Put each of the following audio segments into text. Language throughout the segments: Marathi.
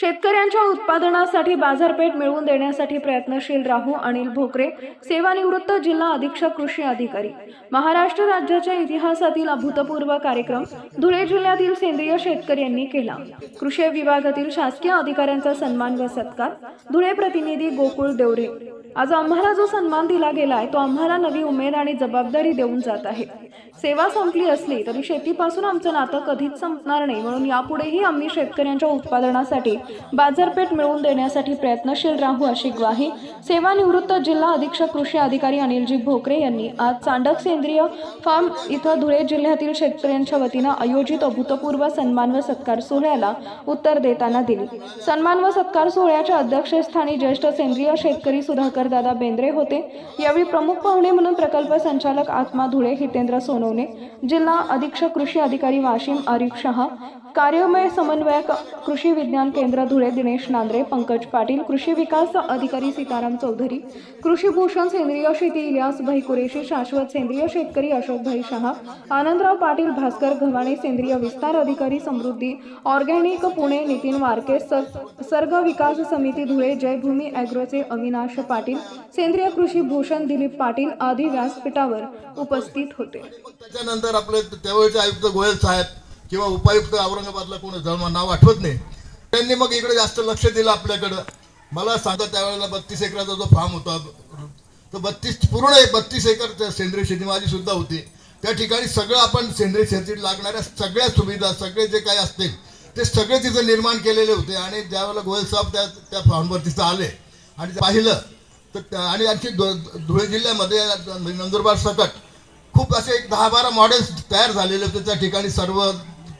शेतकऱ्यांच्या उत्पादनासाठी बाजारपेठ मिळवून देण्यासाठी प्रयत्नशील राहू अनिल भोकरे सेवानिवृत्त जिल्हा अधीक्षक कृषी अधिकारी. महाराष्ट्र राज्याच्या इतिहासातील अभूतपूर्व कार्यक्रम धुळे जिल्ह्यातील सेंद्रिय शेतकऱ्यांनी केला. कृषी विभागातील शासकीय अधिकाऱ्यांचा सन्मान व सत्कार. धुळे प्रतिनिधी गोकुळ देवरे. आज आम्हाला जो सन्मान दिला गेलाय तो आम्हाला नवी उमेद आणि जबाबदारी देऊन जात आहे. सेवा संपली असली तरी शेतीपासून आमचं नातं कधीच संपणार नाही म्हणून यापुढेही आम्ही शेतकऱ्यांच्या उत्पादनासाठी बाजारपेठ मिळवून देण्यासाठी प्रयत्नशील राहू अशी ग्वाही सेवानिवृत्त जिल्हा अधीक्षक कृषी अधिकारी अनिलजी भोकरे यांनी आज चांडक सेंद्रिय फार्म इथं धुळे जिल्ह्यातील शेतकऱ्यांच्या वतीनं आयोजित अभूतपूर्व सन्मान व सत्कार सोहळ्याला उत्तर देताना दिली. सन्मान व सत्कार सोहळ्याच्या अध्यक्षस्थानी ज्येष्ठ सेंद्रिय शेतकरी सुधाकर दादा बेंद्रे होते. यावेळी प्रमुख पाहुणे म्हणून प्रकल्प संचालक आत्मा धुळे हितेंद्र सोनवणे जिल्हा अधीक्षक कृषी अधिकारी वाशिम आरिफ शहा कार्यमय समन्वयक कृषी विज्ञान केंद्र धुळे दिनेश नांद्रे पंकज पाटील कृषी विकास अधिकारी सीताराम चौधरी कृषीभूषण सेंद्रिय शेती इलियासभाई कुरेशी शाश्वत सेंद्रिय शेतकरी अशोकभाई शहा आनंदराव पाटील भास्कर घवाणे सेंद्रिय विस्तार अधिकारी समृद्धी ऑर्गॅनिक पुणे नितीन वारके सर सर्ग विकास समिती धुळे जयभूमी ॲग्रोचे अविनाश पाटील सेंद्रिय कृषी भूषण दिलीप पाटील आदी व्यासपीठावर उपस्थित होते. त्याच्यानंतर आपले त्यावेळेचे आयुक्त गोयल साहेब किंवा उपायुक्त औरंगाबादला कोण जळ नाव आठवत नाही. त्यांनी मग इकडे जास्त लक्ष दिलं आपल्याकडं. मला सांगा त्यावेळेला बत्तीस एकराचा जो फार्म होता तो बत्तीस पूर्ण एक बत्तीस एकर सेंद्रिय शेती माझी सुद्धा होती. त्या ठिकाणी सगळं आपण सेंद्रिय शेतीत लागणाऱ्या सगळ्या सुविधा सगळे जे काही असतील ते सगळे तिथं निर्माण केलेले होते आणि ज्यावेळेला गोयल साहेब त्या त्या फार्मवर तिथं आले. आणि पाहिलं तर त्या- आणि आणखी धु- धुळे जिल्ह्यामध्ये म्हणजे नंदुरबार सकट खूप असे एक दहा बारा मॉडेल्स तयार झालेले होते. त्या ठिकाणी सर्व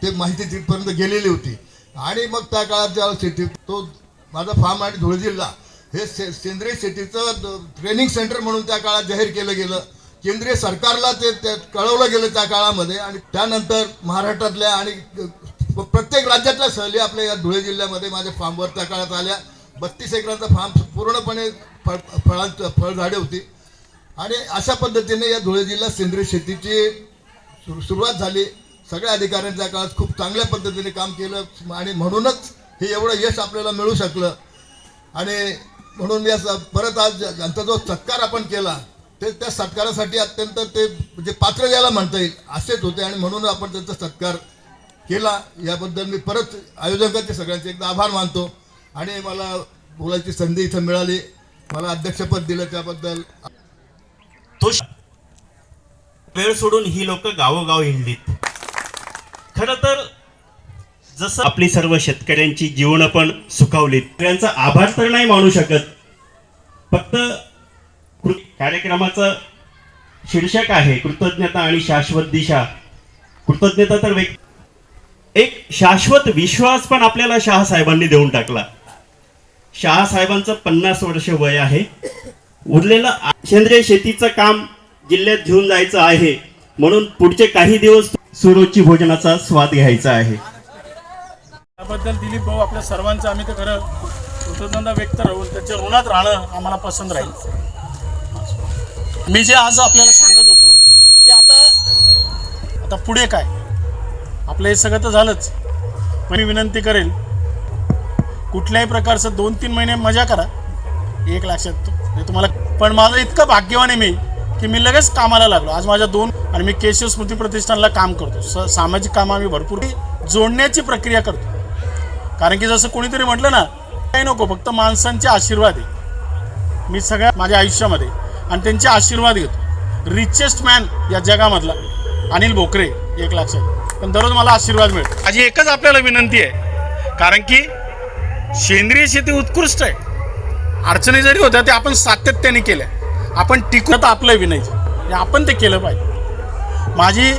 ते माहिती तिथपर्यंत गेलेली होती. आणि मग त्या काळात ज्या शेती तो माझा फार्म आणि धुळे जिल्हा हे से सेंद्रिय शेतीचं ट्रेनिंग सेंटर म्हणून त्या काळात जाहीर केलं गेलं. केंद्रीय सरकारला ते कळवलं गेलं त्या काळामध्ये आणि त्यानंतर महाराष्ट्रातल्या आणि प्रत्येक राज्यातल्या सहली आपल्या या धुळे जिल्ह्यामध्ये माझ्या फार्मवर त्या काळात आल्या. बत्तीस एकरांचा फार्म पूर्णपणे फळ फळांचं फळझाडे होती. आणि अशा पद्धतीने या धुळे जिल्ह्यात सेंद्रिय शेतीची सुरुवात झाली. सगळ्या अधिकाऱ्यांच्या काळात खूप चांगल्या पद्धतीने काम केलं आणि म्हणूनच हे एवढं यश आपल्याला मिळू शकलं. आणि म्हणून मी असं परत आज यांचा जो सत्कार आपण केला ते त्या सत्कारासाठी अत्यंत ते म्हणजे पात्र ज्याला म्हणता येईल असेच होते आणि म्हणून आपण त्यांचा सत्कार केला. याबद्दल मी परत आयोजकांचे सगळ्यांचे एकदा आभार मानतो. आणि मला बोलायची संधी इथं मिळाली. मला अध्यक्षपद दिलं त्याबद्दल. वेळ सोडून ही लोक गावोगाव हिंडलीत खर तर जसं आपली सर्व शेतकऱ्यांची जीवन पण सुखावलीत. त्यांचा आभार तर नाही मानू शकत. फक्त कार्यक्रमाचं शीर्षक आहे कृतज्ञता आणि शाश्वत दिशा. कृतज्ञता तर व्यक् एक शाश्वत विश्वास पण आपल्याला शहासाहेबांनी देऊन टाकला. शहासाहेबांचं पन्नास वर्ष वय आहे. उरलेलं सेंद्रिय शेतीचं काम जिल्ह्यात घेऊन जायचं आहे. म्हणून पुढचे काही दिवस सुरुची भोजनाचा स्वाद घ्यायचा आहे. त्याबद्दल दिलीप भाऊ आपल्या सर्वांचं आम्ही तर खरं कृतज्ञता व्यक्त राहून त्याच्या ऋणात राहणं आम्हाला पसंत राहील. मी जे आज आपल्याला सांगत होतो की आता आता पुढे काय? आपलं हे सगळं तर झालंच. पण मी विनंती करेल कुठल्याही प्रकारचं दोन तीन महिने मजा करा. एक लक्षात हे तुम्हाला पण माझं इतकं भाग्यवान आहे मी की मी लगेच कामाला लागलो. आज माझ्या दोन आणि मी केशव स्मृती प्रतिष्ठानला काम करतो. स सामाजिक कामं आम्ही भरपूर जोडण्याची प्रक्रिया करतो. कारण की जसं कोणीतरी म्हटलं ना काही नको फक्त माणसांचे आशीर्वाद आहे. मी सगळ्या माझ्या आयुष्यामध्ये आणि त्यांचे आशीर्वाद घेतो. रिचेस्ट मॅन या जगामधला अनिल भोकरे एक लक्षात पण दररोज मला आशीर्वाद मिळतो. माझी एकच आपल्याला विनंती आहे. कारण की सेंद्रिय शेती उत्कृष्ट आहे. अडचणी जरी होत्या ते आपण सातत्याने केल्या. आपण टिकू तर आपलं विनयचं आपण ते केलं पाहिजे. माझी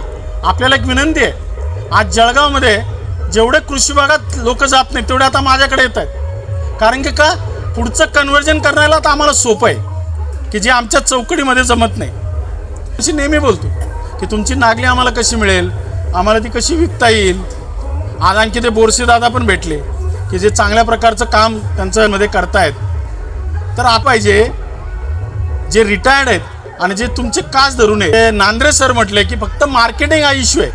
आपल्याला एक विनंती आहे. आज जळगावमध्ये जेवढे कृषी भागात लोक जात नाहीत तेवढे आता माझ्याकडे येत आहेत. कारण की का? पुढचं कन्व्हर्जन करण्याला तर आम्हाला सोपं आहे. की जे आमच्या चौकडीमध्ये जमत नाही. अशी नेहमी बोलतो की तुमची नागली आम्हाला कशी मिळेल? आम्हाला ती कशी विकता येईल? आज आणखी ते बोरसे दादा पण भेटले की जे चांगल्या प्रकारचं काम त्यांच्यामध्ये करतायत. तर आ पाहिजे जे रिटायर्ड आहेत आणि जे तुमचे कास धरून आहे ते नांद्रे सर म्हटले की फक्त मार्केटिंग हा इश्यू आहे.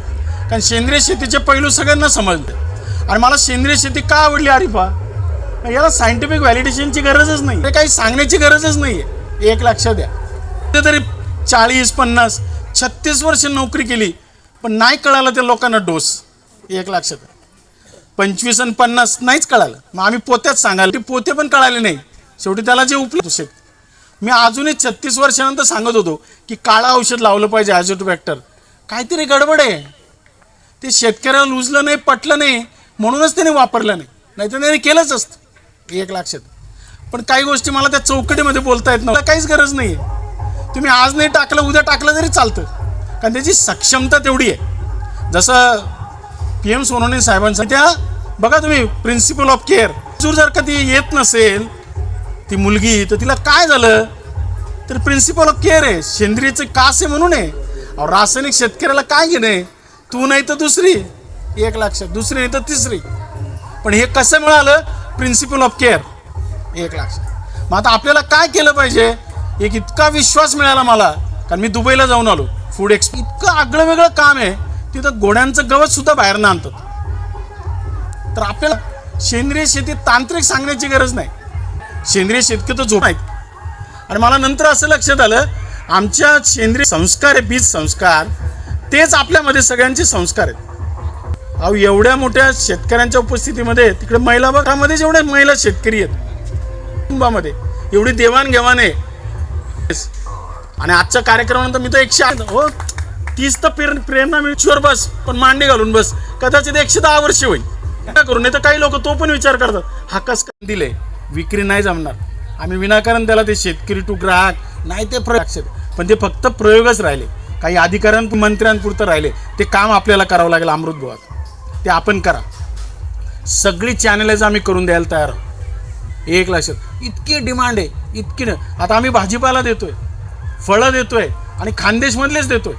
कारण सेंद्रिय शेतीचे पैलू सगळ्यांना समजते आणि मला सेंद्रिय शेती का आवडली अरिफा याला सायंटिफिक व्हॅलिडेशनची गरजच नाही हे काही सांगण्याची गरजच नाही आहे एक लक्षात द्या. तरी चाळीस पन्नास छत्तीस वर्ष नोकरी केली पण नाही कळालं त्या लोकांना डोस. एक लक्षात द्या. पंचवीस आणि पन्नास नाहीच कळालं. मग आम्ही पोत्याच सांगाल ते पोते पण कळाले नाही. शेवटी त्याला जे उपलब्ध शेत मी अजूनही छत्तीस वर्षानंतर सांगत होतो की काळा औषध लावलं पाहिजे ॲझोटोबॅक्टर काहीतरी गडबड आहे. ते शेतकऱ्याला लुजलं नाही पटलं नाही म्हणूनच त्याने वापरलं नाही. नाहीतर त्याने केलंच असतं. एक लक्षात. पण काही गोष्टी मला त्या चौकटीमध्ये बोलता येत नव्हत्या. काहीच गरज नाही आहे तुम्ही आज नाही टाकलं उद्या टाकलं तरी चालतं. कारण त्याची सक्षमता तेवढी आहे. जसं पी एम सोनवणे साहेबांचा त्या बघा तुम्ही प्रिन्सिपल ऑफ केअर जर जर का ती येत नसेल ती मुलगी तर तिला काय झालं? तर प्रिन्सिपल ऑफ केअर आहे. सेंद्रियचं कास आहे म्हणून आहे. अहो रासायनिक शेतकऱ्याला काय घेणं आहे? तू नाही तर दुसरी. एक लक्षात दुसरी नाही तर तिसरी. पण हे कसं मिळालं? प्रिन्सिपल ऑफ केअर एक लक्षात मग आता आपल्याला काय केलं पाहिजे? एक इतका विश्वास मिळाला मला. कारण मी दुबईला जाऊन आलो. फूड एक्स इतकं आगळं वेगळं काम आहे. तिथं घोड्यांचं गवत सुद्धा बाहेर आणतात. तर आपल्याला सेंद्रिय शेती तांत्रिक सांगण्याची गरज नाही. सेंद्रिय शेतकरी तर झोप आहेत. आणि मला नंतर असं लक्षात आलं आमच्या सेंद्रिय संस्कार आहे बीज संस्कार तेच आपल्यामध्ये सगळ्यांचे संस्कार आहेत. अहो एवढ्या मोठ्या शेतकऱ्यांच्या उपस्थितीमध्ये तिकडे महिला बघामध्ये जेवढ्या महिला शेतकरी आहेत कुटुंबामध्ये एवढी देवाणघेवाण आहे. आणि आजच्या कार्यक्रमानंतर मी तर एकशे हो तीच तर प्रेर प्रेरणा मिळचीवर बस पण मांडी घालून बस. कदाचित एकशे दहा वर्ष होईल. काय करू नाही तर काही लोक तो पण विचार करतात. हा कस दिले विक्री नाही जमणार. आम्ही विनाकारण त्याला ते शेतकरी टू ग्राहक नाही ते प्रयोग पण ते फक्त प्रयोगच राहिले. काही अधिकाऱ्यां मंत्र्यांपुरतं राहिले. ते काम आपल्याला करावं लागेल अमृत ते आपण करा. सगळी चॅनलेज आम्ही करून द्यायला तयार आहोत. एक लक्षात. इतकी डिमांड आहे. इतकी न- आता आम्ही भाजीपाला देतोय. फळं देतोय. आणि खानदेशमधलेच देतोय.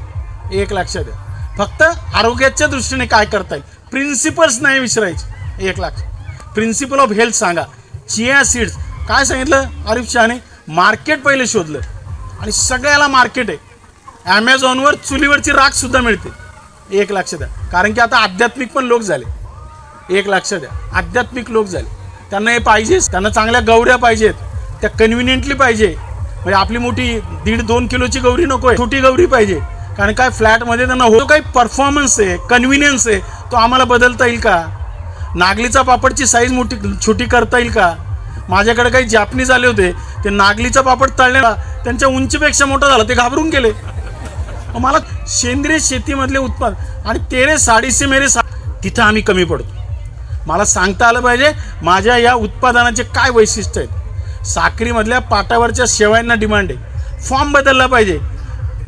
एक लक्षात द्या. फक्त आरोग्याच्या दृष्टीने काय करता येईल? प्रिन्सिपल्स नाही विसरायचे. एक लाख प्रिन्सिपल ऑफ हेल्थ सांगा. Chia seeds. काय सांगितलं? आरिफ शहाने मार्केट पहिले शोधलं. आणि सगळ्याला मार्केट आहे. ॲमेझॉनवर चुलीवरची राख सुद्धा मिळते. एक लक्ष द्या. कारण की आता आध्यात्मिक पण लोक झाले. एक लक्ष द्या. आध्यात्मिक लोक झाले. त्यांना हे पाहिजेच त्यांना चांगल्या गौऱ्या पाहिजेत. त्या कन्व्हिनियंटली पाहिजे. म्हणजे आपली मोठी दीड दोन किलोची गौरी नको आहे छोटी गौरी पाहिजे. कारण काय? फ्लॅटमध्ये त्यांना हो काही परफॉर्मन्स आहे कन्व्हिनियन्स आहे तो आम्हाला बदलता येईल का? नागलीचा पापडची साईज मोठी छोटी करता येईल का? माझ्याकडे काही जापनीज आले होते ते नागलीचा पापड तळलेला त्यांच्या उंचीपेक्षा मोठा झाला ते घाबरून गेले. मला सेंद्रिय शेतीमधले उत्पादन आणि तेरे साडीसे मेरे सा तिथं आम्ही कमी पडतो. मला सांगता आलं पाहिजे माझ्या या उत्पादनाचे काय वैशिष्ट्य आहेत? साखरीमधल्या पाटावरच्या शेवायांना डिमांड आहे. फॉर्म बदलला पाहिजे.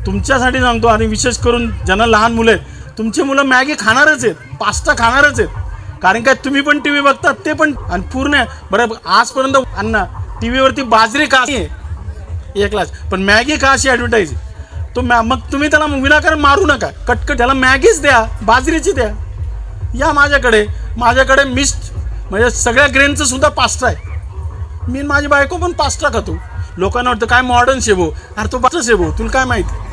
तुमच्यासाठी सांगतो आणि विशेष करून ज्यांना लहान मुलं आहेत तुमची मुलं मॅगी खाणारच आहेत पास्ता खाणारच आहेत. कारण काय तुम्ही पण टी व्ही बघतात ते पण आणि पूर्ण बरं आजपर्यंत अण्णा टी व्हीवरती बाजरी का आहे एक लाच पण मॅगी का अशी ॲडव्हर्टाईज तो मॅ मग तुम्ही त्याला विनाकारण मारू नका. कटकट त्याला मॅगीच द्या बाजरीची द्या. या माझ्याकडे माझ्याकडे मिस्ट म्हणजे सगळ्या ग्रेनचं सुद्धा पास्ता आहे. मी माझी बायको पण पास्ता खातो. लोकांना वाटतं काय मॉडर्न शेबो अरे तो बाचा शेबो तुला काय माहिती?